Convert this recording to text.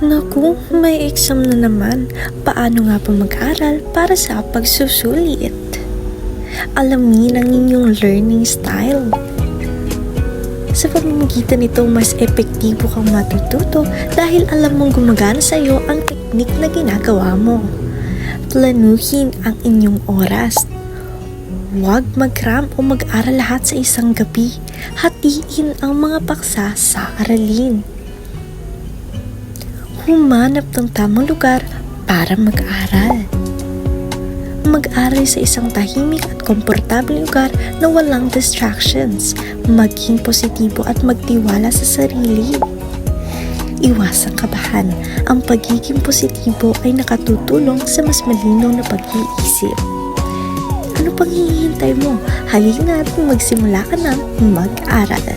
Naku, may exam na naman. Paano nga pa mag-aral para sa pagsusulit? Alamin ang inyong learning style. Sa pamamagitan nito, mas epektibo kang matututo dahil alam mong gumagana sa iyo ang teknik na ginagawa mo. Planuhin ang inyong oras. Huwag mag-cram o mag-aral lahat sa isang gabi. Hatiin ang mga paksa sa aralin. Humanap ng tamang lugar para mag-aral. Mag-aral sa isang tahimik at komportableng lugar na walang distractions. Maging positibo at magtiwala sa sarili. Iwasang kabahan. Ang pagiging positibo ay nakatutulong sa mas malinaw na pag-iisip. Ano pang hihintay mo? Halina at magsimula ka ng mag-aral.